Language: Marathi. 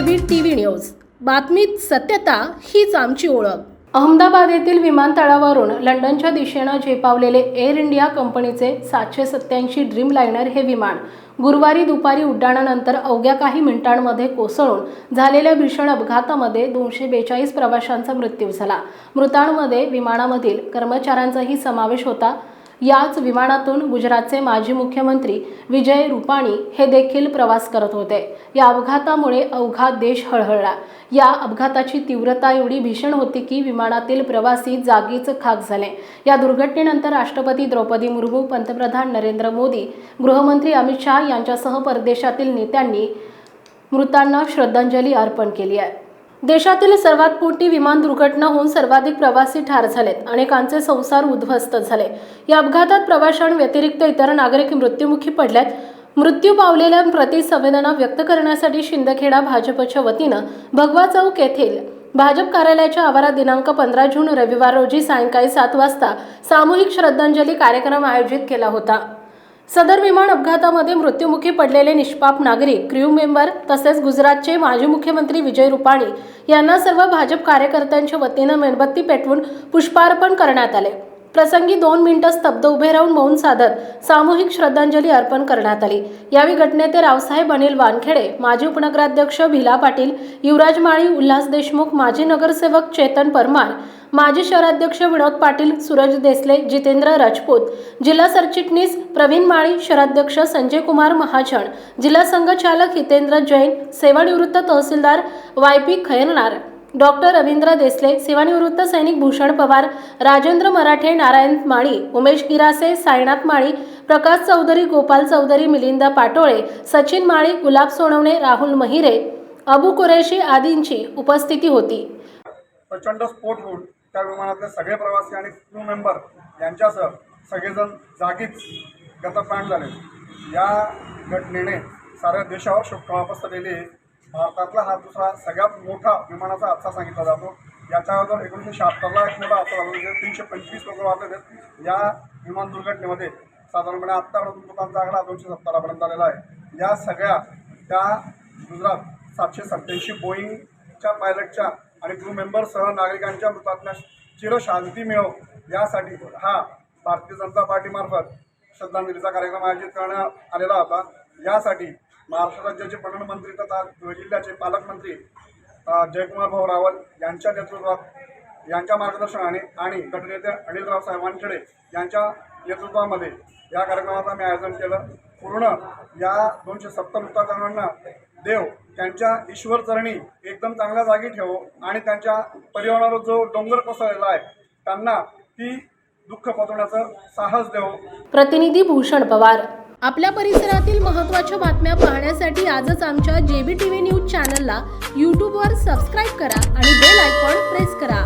बातमीत सत्यता हीच आमची ओळख. अहमदाबाद येथील विमानतळावरून लंडनच्या दिशेनं झेपावलेले एअर इंडिया कंपनीचे सातशे सत्याऐंशी ड्रीम लायनर हे विमान गुरुवारी दुपारी उड्डाणानंतर अवघ्या काही मिनिटांमध्ये कोसळून झालेल्या भीषण अपघातामध्ये दोनशे बेचाळीस प्रवाशांचा मृत्यू झाला. मृतांमध्ये विमानामधील कर्मचाऱ्यांचाही समावेश होता. याच विमानातून गुजरातचे माजी मुख्यमंत्री विजय रुपाणी हे देखील प्रवास करत होते. या अपघातामुळे अवघा देश हळहळला. या अपघाताची तीव्रता एवढी भीषण होती की विमानातील प्रवासी जागीच खाक झाले. या दुर्घटनेनंतर राष्ट्रपती द्रौपदी मुर्मू पंतप्रधान नरेंद्र मोदी गृहमंत्री अमित शहा यांच्यासह परदेशातील नेत्यांनी मृतांना श्रद्धांजली अर्पण केली आहे. देशातील सर्वात मोठी विमान दुर्घटना होऊन सर्वाधिक प्रवासी ठार झालेत. अनेकांचे संसार उद्ध्वस्त झाले. या अपघातात प्रवाशांव्यतिरिक्त इतर नागरिक मृत्युमुखी पडल्यात मृत्यू पावलेल्या प्रति संवेदना व्यक्त करण्यासाठी शिंदखेडा भाजपच्या वतीनं भगवा चौक येथील भाजप कार्यालयाच्या आवारात दिनांक पंधरा जून रविवार रोजी सायंकाळी सात वाजता सामूहिक श्रद्धांजली कार्यक्रम आयोजित केला होता. सदर विमान अपघातामध्ये मृत्युमुखी पडलेले निष्पाप नागरिक क्र्यू मेंबर तसेच गुजरातचे माजी मुख्यमंत्री विजय रुपाणी यांना सर्व भाजप कार्यकर्त्यांच्या वतीनं मेणबत्ती पेटवून पुष्पार्पण करण्यात आले. प्रसंगी दोन मिनिटं स्तब्ध उभे राहून मौन साधत सामूहिक श्रद्धांजली अर्पण करण्यात आली. यावेळी घटनेते रावसाहेब अनिल वानखेडे माजी उपनगराध्यक्ष भिला पाटील युवराज माळी उल्हास देशमुख माजी नगरसेवक चेतन परमार माजी शहराध्यक्ष विनोद पाटील सूरज देसले जितेंद्र राजपूत जिल्हा सरचिटणीस प्रवीण माळी शहराध्यक्ष संजय कुमार महाजन जिल्हा संघचालक हितेंद्र जैन सेवानिवृत्त तहसीलदार Y P Khairnar doctor Ravindra Desle सेवानिवृत्त सैनिक भूषण पवार राजेंद्र मराठे नारायण माळी उमेश गिरासे साईनाथ माळी प्रकाश चौधरी गोपाल चौधरी मिलिंद पाटोळे सचिन माळी गुलाब सोनवणे राहुल महिरे अबू कुरेशी आदींची उपस्थिती होती. प्रचंड स्फोट होऊन त्या विमानातले सगळे प्रवासी आणि क्रू मेंबर यांच्यासह सगळेजण जागीच गतप्राण झाले. या घटनेने साऱ्या देशावर शोककळा पसरलेली आहे भारतातला हा दुसरा सगळ्यात मोठा विमानाचा हादसा सांगितला जातो. याच्या अगोदर एकोणीसशे शहात्तरला एक मोठा हादसा झाला म्हणजे तीनशे पंचवीस लोक वाचलेले आहेत. या विमान दुर्घटनेमध्ये साधारणपणे आत्तापर्यंत मृतांचा आकडा दोनशे सत्तरापर्यंत आलेला आहे. या सगळ्या त्या गुजरात सातशे सत्त्याऐंशी बोईंगच्या पायलटच्या आणि क्रू मेंबरसह नागरिकांच्या मृतात्म्या चिरशांती मिळो. यासाठी हा भारतीय जनता पार्टीमार्फत श्रद्धांजलीचा कार्यक्रम आयोजित करण्यात आलेला होता. यासाठी महाराष्ट्र राज्याचे प्रधानमंत्री तथा जिल्ह्याचे पालकमंत्री जयकुमार भाऊ रावल यांच्या नेतृत्वात यांच्या मार्गदर्शनाने आणि गटनेते अनिलराव साहेब वानखेडे यांच्या नेतृत्वामध्ये या कार्यक्रमाचं आम्ही आयोजन केलं. पूर्ण या दोनशे सत्तर मृतांना देव त्यांच्या ईश्वर चरणी एकदम चांगल्या जागी ठेवो आणि त्यांच्या परिवारावर जो डोंगर कोसळलेला आहे त्यांना ती दुःख पचवण्याचं साहस देव. प्रतिनिधी भूषण पवार. आपल्या परिसरातील महत्त्वाच्या बातम्या पाहण्यासाठी आजच आमच्या जेबी टीव्ही न्यूज चॅनलला यूट्यूबवर सबस्क्राईब करा आणि बेल आयकॉन प्रेस करा.